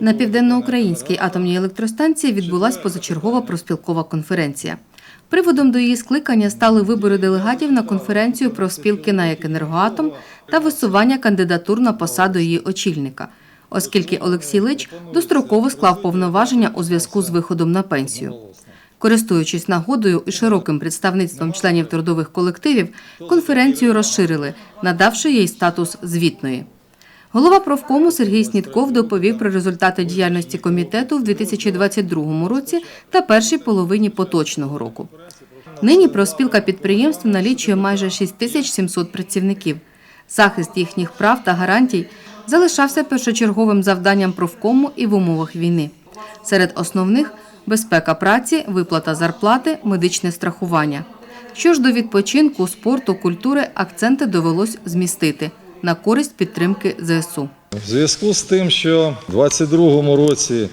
На південноукраїнській атомній електростанції відбулась позачергова проспілкова конференція. Приводом до її скликання стали вибори делегатів на конференцію профспілки на «Енергоатом» та висування кандидатур на посаду її очільника, оскільки Олексій Лич достроково склав повноваження у зв'язку з виходом на пенсію. Користуючись нагодою і широким представництвом членів трудових колективів, конференцію розширили, надавши їй статус звітної. Голова профкому Сергій Снітков доповів про результати діяльності комітету в 2022 році та першій половині поточного року. Нині профспілка підприємств налічує майже 6700 працівників. Захист їхніх прав та гарантій залишався першочерговим завданням профкому і в умовах війни. Серед основних безпека праці, виплата зарплати, медичне страхування. Що ж до відпочинку, спорту, культури, акценти довелось змістити на користь підтримки ЗСУ. В зв'язку з тим, що в 22-му році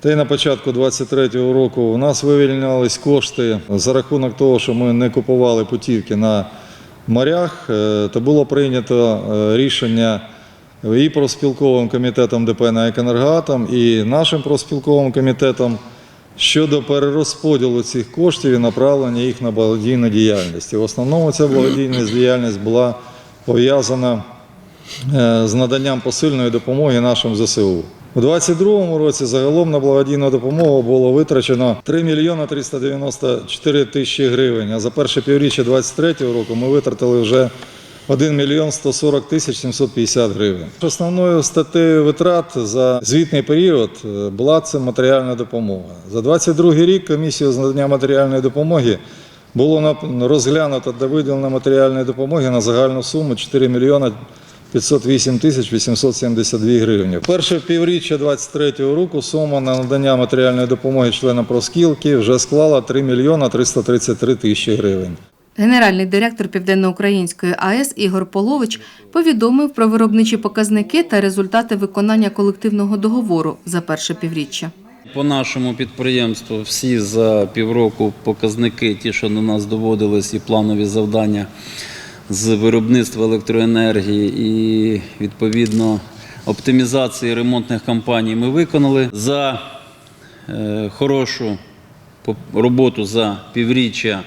та й на початку 23-го року у нас вивільнялись кошти за рахунок того, що ми не купували путівки на морях, е, то було прийнято е, рішення і профспілковим комітетом ДП на «Екенергоатом», і нашим профспілковим комітетом щодо перерозподілу цих коштів і направлення їх на благодійну діяльність. І в основному ця благодійна діяльність була пов'язана е, з наданням посильної допомоги нашим ЗСУ. У 2022 році загалом на благодійну допомогу було витрачено 3 мільйони 394 тисячі гривень, а за перше півріччя 2023 року ми витратили вже 1 мільйон 140 тисяч 750 гривень. Основною статтею витрат за звітний період е, була це матеріальна допомога. За 2022 рік комісію з надання матеріальної допомоги було розглянуто та виділено матеріальної допомоги на загальну суму 4 мільйони 508 тисяч 872 гривні. Перше півріччя 2023 року сума на надання матеріальної допомоги членам профспілки вже склала 3 мільйони 333 тисячі гривень. Генеральний директор Південноукраїнської АЕС Ігор Полович повідомив про виробничі показники та результати виконання колективного договору за перше півріччя. По нашому підприємству всі за півроку показники, ті, що до нас доводились, і планові завдання з виробництва електроенергії і відповідно оптимізації ремонтних кампаній ми виконали. За е, хорошу роботу за півріччя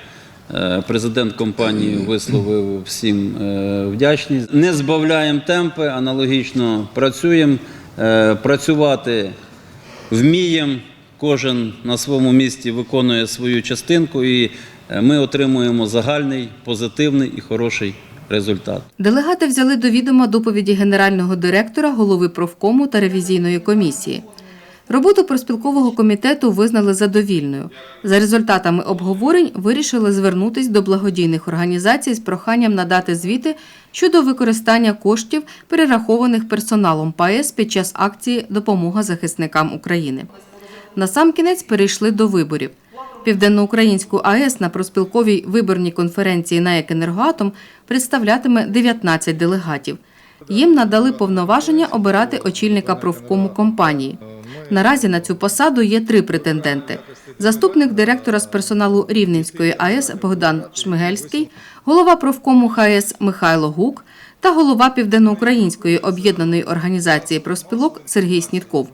е, президент компанії висловив всім е, вдячність. Не збавляємо темпи, аналогічно працюємо. Працювати вміємо, кожен на своєму місці виконує свою частинку, і е, ми отримуємо загальний, позитивний і хороший результат. Делегати взяли до відома доповіді генерального директора, голови профкому та ревізійної комісії. Роботу проспілкового комітету визнали задовільною. За результатами обговорень вирішили звернутись до благодійних організацій з проханням надати звіти щодо використання коштів, перерахованих персоналом ПАЕС під час акції Допомога захисникам України. Насамкінець перейшли до виборів. Південноукраїнську АЕС на проспілковій виборній конференції на «Екенергоатом» представлятиме 19 делегатів. Їм надали повноваження обирати очільника профкому компанії. Наразі на цю посаду є три претенденти: заступник директора з персоналу Рівненської АЕС Богдан Шмигельський, голова профкому ХАЕС Михайло Гук та голова Південноукраїнської об'єднаної організації профспілок Сергій Снітков.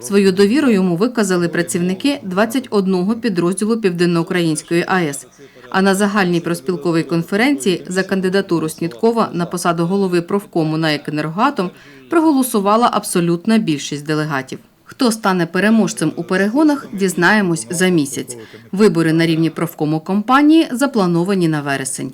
Свою довіру йому виказали працівники 21 підрозділу Південноукраїнської АЕС. А на загальній проспілковій конференції за кандидатуру Сніткова на посаду голови профкому на «Екенергоатом» проголосувала абсолютна більшість делегатів. Хто стане переможцем у перегонах, дізнаємось за місяць. Вибори на рівні профкому компанії заплановані на вересень.